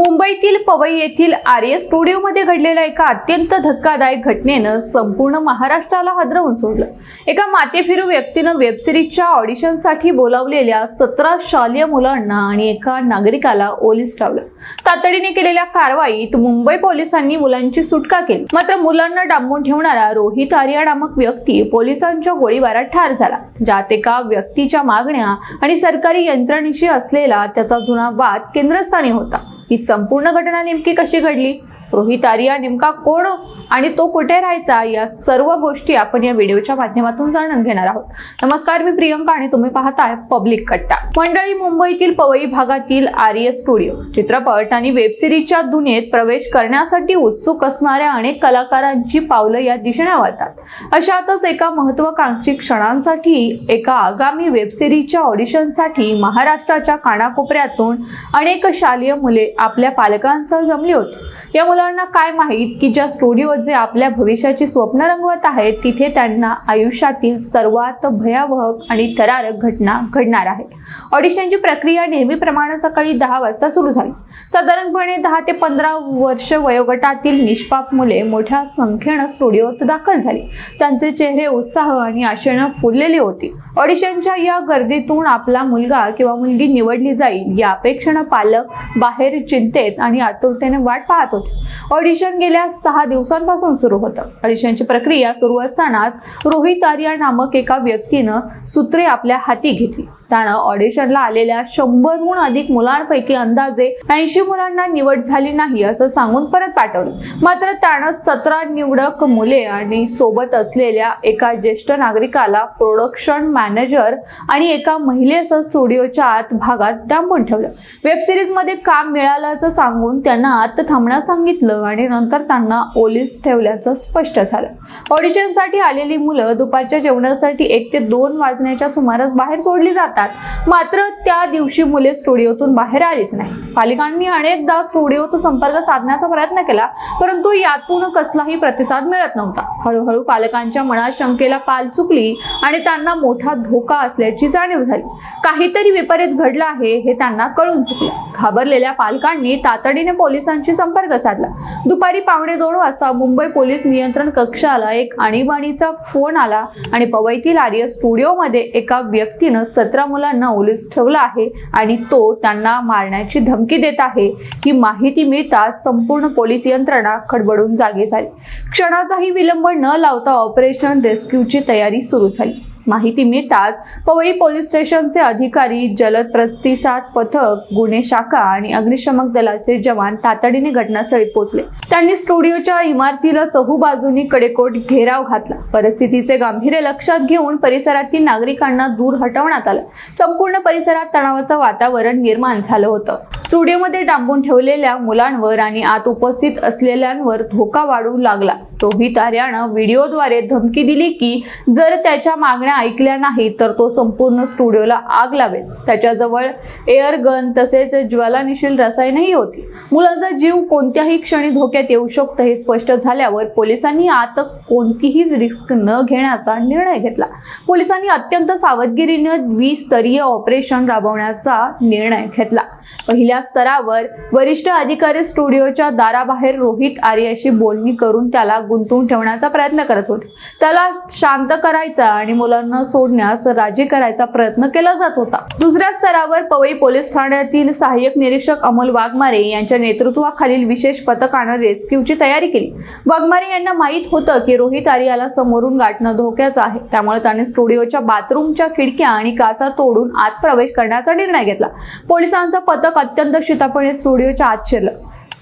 मुंबईतील पवई येथील आर्य स्टुडिओमध्ये घडलेल्या एका अत्यंत धक्कादायक घटनेनं संपूर्ण महाराष्ट्राला हादरवून सोडलं. एका मातेफिरू व्यक्तीनं वेबसिरीजच्या ऑडिशनसाठी बोलावलेल्या सतरा शालेय मुलांना आणि एका नागरिकाला ओलीस लावलं. तातडीने केलेल्या कारवाईत मुंबई पोलिसांनी मुलांची सुटका केली. मात्र मुलांना डांबून ठेवणारा रोहित आर्या नामक व्यक्ती पोलिसांच्या गोळीबारात ठार झाला. ज्यात एका व्यक्तीच्या मागण्या आणि सरकारी यंत्रणेशी असलेला त्याचा जुना वाद केंद्रस्थानी होता. ही संपूर्ण घटना नेमकी कशी घडली? रोहित आर्या नेमका कोण आणि तो कुठे राहायचा? या सर्व गोष्टी आपण या व्हिडिओच्या माध्यमातून जाणून घेणार आहोत. नमस्कार मी प्रियंका आणि तुम्ही पाहताय पब्लिक कट्टा. मंडळी मुंबईतील पवई भागातील आर्य स्टुडिओ. चित्रपट आणि वेबसिरीजच्या दुनियेत प्रवेश करण्यासाठी उत्सुक असणाऱ्या अनेक कलाकारांची पावलं या दिशेने वळतात. अशातच एका महत्वाकांक्षी क्षणांसाठी एका आगामी वेबसिरीजच्या ऑडिशनसाठी महाराष्ट्राच्या कानाकोपऱ्यातून अनेक शालेय मुले आपल्या पालकांसह जमली होती. या मुलांना काय माहीत की ज्या स्टुडिओत जे आपल्या भविष्याची स्वप्न रंगवत आहेत तिथे त्यांना आयुष्यातील सर्वात भयावह आणि थरारक घटना घडणार आहे. ऑडिशनची प्रक्रिया नेहमीप्रमाणे सकाळी दहा वाजता सुरू झाली. साधारणपणे दहा ते पंधरा वर्ष वयोगटातील निष्पाप मुले मोठ्या संख्येनं स्टुडिओत दाखल झाली. त्यांचे चेहरे उत्साह आणि आशेनं फुललेले होते. ऑडिशनच्या या गर्दीतून आपला मुलगा किंवा मुलगी निवडली जाईल या अपेक्षेनं पालक बाहेर चिंतेत आणि आतुरतेने वाट पाहत होते. ऑडिशन गेल्या सहा दिवसांपासून सुरू होतं. ऑडिशनची प्रक्रिया सुरू असतानाच रोहित आर्या नामक एका व्यक्तीनं सूत्रे आपल्या हाती घेतली. त्यानं ऑडिशनला आलेल्या शंभरहून अधिक मुलांपैकी अंदाजे ऐंशी मुलांना निवड झाली नाही असं सांगून परत पाठवलं. मात्र त्यानं सतरा निवडक मुले आणि सोबत असलेल्या एका ज्येष्ठ नागरिकाला प्रोडक्शन मॅनेजर आणि एका महिलेसह स्टुडिओच्या आत भागात डांबून ठेवलं. वेब सिरीजमध्ये काम मिळाल्याचं सांगून त्यांना आत थांबण्यास सांगितलं आणि नंतर त्यांना ओलीस ठेवल्याचं स्पष्ट झालं. ऑडिशनसाठी आलेली मुलं दुपारच्या जेवणासाठी एक ते दोन वाजण्याच्या सुमारास बाहेर सोडली जातात. मात्र त्या दिवशी मुले स्टुडिओतून बाहेर आलीच नाही पालिकांनी अनेकदा स्टुडिओत संपर्क साधण्याचा प्रयत्न केला परंतु यातून कसलाही प्रतिसाद मिळत नव्हता. हळूहळू पालकांच्या मनात शंकेला पाल चुकली आणि त्यांना मोठा धोका असल्याची जाणीव झाली. काहीतरी विपरीत घडलं आहे हे त्यांना कळून चुकलं. घाबरलेल्या पालकांनी तातडीने पोलिसांशी संपर्क साधला. दुपारी पावणे दोन वाजता मुंबई पोलीस नियंत्रण कक्षाला एक आणीबाणीचा फोन आला आणि पवईतील आर्य स्टुडिओमध्ये एका व्यक्तीनं सतरा मुलांना ओलीस ठेवलं आहे आणि तो त्यांना मारण्याची धमकी देत आहे. ही माहिती मिळताच संपूर्ण पोलीस यंत्रणा खडबडून जागी झाली. क्षणाचाही विलंब न लावता ऑपरेशन रेस्क्यूची तयारी सुरू झाली. माहिती मिळताच पवई पोलीस स्टेशनचे अधिकारी जलद प्रतिसाद पथक गुन्हे शाखा आणि अग्निशमक दलाचे जवान तातडीने घटनास्थळी पोहोचले. त्यांनी स्टुडिओच्या इमारतीला चहू बाजूनी कडेकोट घेराव घातला. परिस्थितीचे गांभीर्य लक्षात घेऊन परिसरातील नागरिकांना दूर हटवण्यात आलं. संपूर्ण परिसरात तणावाचं वातावरण निर्माण झालं होतं. स्टुडिओमध्ये डांबून ठेवलेल्या मुलांवर आणि आत उपस्थित असलेल्यांवर धोका वाढू लागला. रोहित आर्यानं व्हिडिओद्वारे धमकी दिली की जर त्याच्या मागण्या ऐकल्या नाही तर तो संपूर्ण स्टुडिओला आग लावेल. त्याच्याजवळ एअर गन तसेच ज्वालानिशील रसायनही होती. मुलांचा जीव कोणत्याही क्षणी धोक्यात येऊ शकतो हे स्पष्ट झाल्यावर पोलिसांनी आत कोणतीही रिस्क न घेण्याचा निर्णय घेतला. पोलिसांनी अत्यंत सावधगिरीनं द्विस्तरीय ऑपरेशन राबवण्याचा निर्णय घेतला. पहिल्या स्तरावर वरिष्ठ अधिकारी स्टुडिओच्या दाराबाहेर रोहित आर्याशी बोलणी करून त्याला गुंतवून ठेवण्याचा प्रयत्न करत होते. त्याला शांत करायचा आणि मुलांना सोडण्यास राजी करायचा प्रयत्न केला जात होता. दुसऱ्या स्तरावर पवई पोलीस ठाण्यातील सहाय्यक निरीक्षक अमोल वाघमारे यांच्या नेतृत्वाखालील विशेष पथकानं रेस्क्यूची तयारी केली. वाघमारे यांना माहीत होतं की रोहित आर्याला समोरून गाठणं धोक्याचं आहे. त्यामुळे त्याने स्टुडिओच्या बाथरूमच्या खिडक्या आणि काचा तोडून आत प्रवेश करण्याचा निर्णय घेतला. पोलिसांचं पथक अत्यंत शितापणे स्टुडिओच्या आत शिरलं.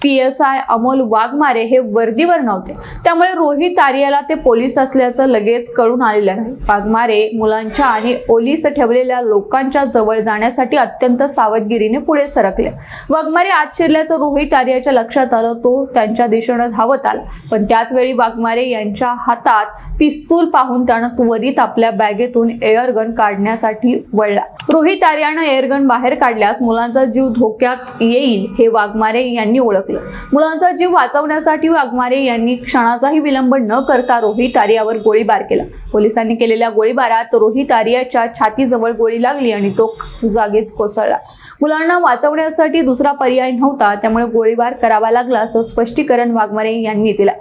P S I Amol Waghmare हे वर्दीवर नव्हते. त्यामुळे रोहित आर्याला ते पोलीस असल्याचं लगेच कळून आलेलं नाही. वाघमारे मुलांच्या आणि ओलीस ठेवलेल्या लोकांच्या जवळ जाण्यासाठी अत्यंत सावधगिरीने पुढे सरकले. वाघमारे आत शिरल्याचं रोहित आर्याच्या लक्षात आलं तो त्यांच्या दिशेनं धावत आला. पण त्याच वेळी वाघमारे यांच्या हातात पिस्तूल पाहून त्यानं त्वरित आपल्या बॅगेतून एअरगन काढण्यासाठी वळला. रोहित आर्यानं एअरगन बाहेर काढल्यास मुलांचा जीव धोक्यात येईल हे वाघमारे यांनी ओळखले. ओळखलं मुलांचा जीव वाचवण्यासाठी वाघमारे यांनी क्षणाचाही विलंब न करता रोहित आर्यावर गोळीबार केला. पोलिसांनी केलेल्या गोळीबारात रोहित आर्याच्या छातीजवळ गोळी लागली आणि तो जागीच कोसळला. मुलांना वाचवण्यासाठी दुसरा पर्याय नव्हता त्यामुळे गोळीबार करावा लागला असं स्पष्टीकरण वाघमारे यांनी दिलं.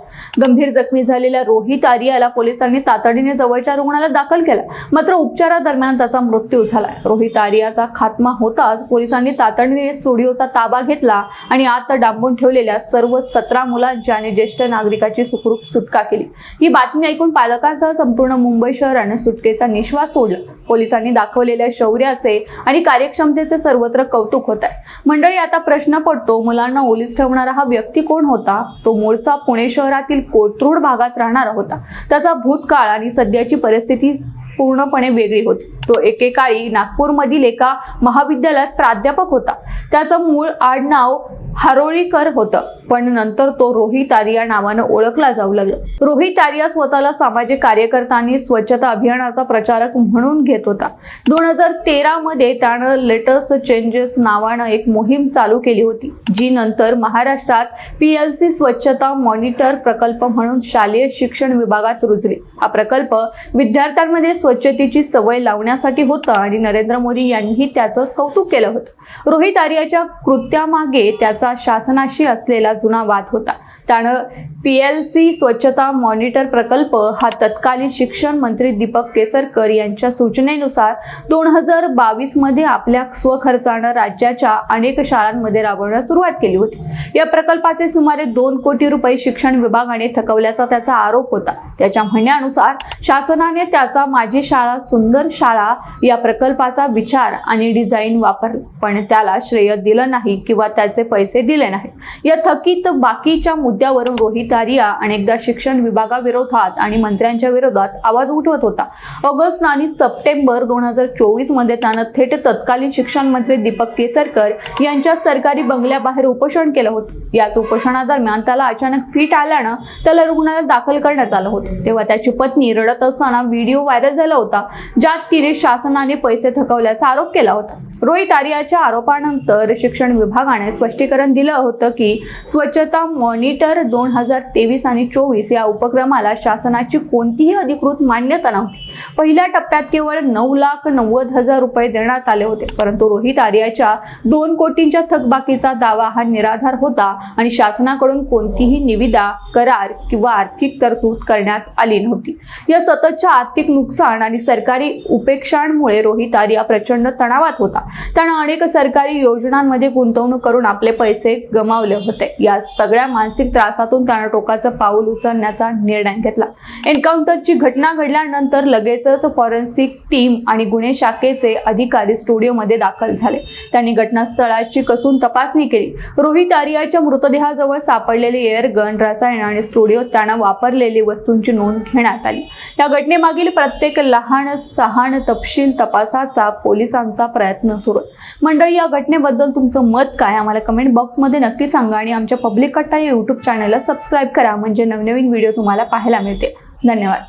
गंभीर जखमी झालेल्या रोहित आर्याला पोलिसांनी तातडीने जवळच्या रुग्णालयात दाखल केला. मात्र उपचारादरम्यान त्याचा मृत्यू झाला. रोहित आर्याचा खात्मा होताच पोलिसांनी तातडीने स्टुडिओचा ताबा घेतला आणि आत डांबून ठेवलेल्या सर्व सतरा मुलांची आणि ज्येष्ठ नागरिकाची सुखरूप सुटका केली. ही बातमी ऐकून पालकांसह संपूर्ण मुंबई शहराने सुटकेचा निश्वास सोडला. पोलिसांनी दाखवलेल्या शौर्याचे आणि कार्यक्षमतेचे सर्वत्र कौतुक होत आहे. मंडळी आता प्रश्न पडतो मुलांना ओलीस ठेवणारा हा व्यक्ती कोण होता? तो मूळचा पुणे शहरातील कोथरूड भागात राहणारा होता. त्याचा भूतकाळ आणि सध्याची परिस्थिती पूर्णपणे वेगळी होती. तो एकेकाळी नागपूरमधील एका महाविद्यालयात प्राध्यापक होता. त्याचं मूळ आडनाव हारोळीकर होतं. पण नंतर तो रोहित आर्या नावानं ओळखला जाऊ लागला. रोहित आर्या स्वतःला सामाजिक कार्यकर्ता आणि स्वच्छता अभियानाचा प्रचारक म्हणून घेत होता. दोन हजार तेरामध्ये त्यानं लेटेस्ट चेंजेस नावानं एक मोहीम चालू केली होती जी नंतर महाराष्ट्रात पी एल सी स्वच्छता मॉनिटर प्रकल्प म्हणून शालेय शिक्षण विभागात रुजली. हा प्रकल्प विद्यार्थ्यांमध्ये स्वच्छतेची सवय करण्यासाठी होतं आणि नरेंद्र मोदी यांनीही त्याचं कौतुक केलं होतं. रोहित आर्याच्या कृत्यामागे त्याचा शासनाशी असलेला जुना वाद होता. त्यानं पी एल सी स्वच्छता मॉनिटर प्रकल्प हा तत्कालीन शिक्षण मंत्री दीपक केसरकर यांच्या सूचनेनुसार दोन हजार बावीसमध्ये आपल्या स्वखर्चानं राज्याच्या अनेक शाळांमध्ये राबवण्यास सुरुवात केली होती. या प्रकल्पाचे सुमारे दोन कोटी रुपये शिक्षण विभागाने थकवल्याचा त्याचा आरोप होता. त्याच्या म्हणण्यानुसार शासनाने त्याचा माझी शाळा सुंदर शाळा या प्रकल्पाचा विचार आणि डिझाईन वापर पण त्याला श्रेय दिलं नाही किंवा त्याचे पैसे दिले नाहीत. या थकीत बाकीच्या मुद्द्यावरून रोहित आर्या अनेकदा शिक्षण विभागाविरोधात आणि मंत्र्यांच्या विरोधात आवाज उठवत होता. ऑगस्ट आणि सप्टेंबर दोन हजार चोवीसमध्ये त्यानं थेट तत्कालीन शिक्षण मंत्री दीपक केसरकर यांच्या सरकारी बंगल्याबाहेर उपोषण केलं होतं. याच उपोषणादरम्यान त्याला अचानक फिट आल्यानं त्याला रुग्णालयात दाखल करण्यात आलं होतं. तेव्हा त्याची पत्नी रडत असताना व्हिडिओ व्हायरल झाला होता. ज्यात तिने शासनाने पैसे थकवल्याचा आरोप केला होता. रोहित आर्याच्या आरोपानंतर शिक्षण विभागाने स्पष्टीकरण दिलं होतं की स्वच्छता मॉनिटर दोन हजार तेवीस आणि चोवीस या उपक्रमाला शासनाची कोणतीही अधिकृत मान्यता नव्हती. पहिल्या टप्प्यात केवळ नऊ लाख नव्वद हजार रुपये देण्यात आले होते परंतु रोहित आर्याच्या दोन कोटींच्या थकबाकीचा दावा हा निराधार होता आणि शासनाकडून कोणतीही निविदा करार किंवा आर्थिक तरतूद करण्यात आली नव्हती. या सततच्या आर्थिक नुकसान आणि सरकारी उपेक्षा अपेक्षांमुळे रोहित आर्या प्रचंड तणावात होता. त्यानं अनेक सरकारी योजनांमध्ये गुंतवणूक करून आपले पैसे गमावले होते. या सगळ्या मानसिक त्रासातून त्यानं टोकाचं पाऊल उचलण्याचा निर्णय घेतला. एन्काउंटरची घटना घडल्यानंतर लगेचच फॉरेन्सिक टीम आणि गुन्हे शाखेचे अधिकारी स्टुडिओमध्ये दाखल झाले. त्यांनी घटनास्थळाची कसून तपासणी केली. रोहित आर्याच्या मृतदेहाजवळ सापडलेले एअर गन रसायन आणि स्टुडिओ त्यानं वापरलेली वस्तूंची नोंद घेण्यात आली. या घटनेमागील प्रत्येक लहान सहान तपशील तपासाचा पोलिसांचा प्रयत्न सुरू मंडळी या घटनेबद्दल तुमचं मत काय आम्हाला कमेंट बॉक्समध्ये नक्की सांगा आणि आमच्या पब्लिक कट्टा या यूट्यूब चॅनलला सबस्क्राईब करा. म्हणजे नवनवीन व्हिडिओ तुम्हाला पाहायला मिळते धन्यवाद.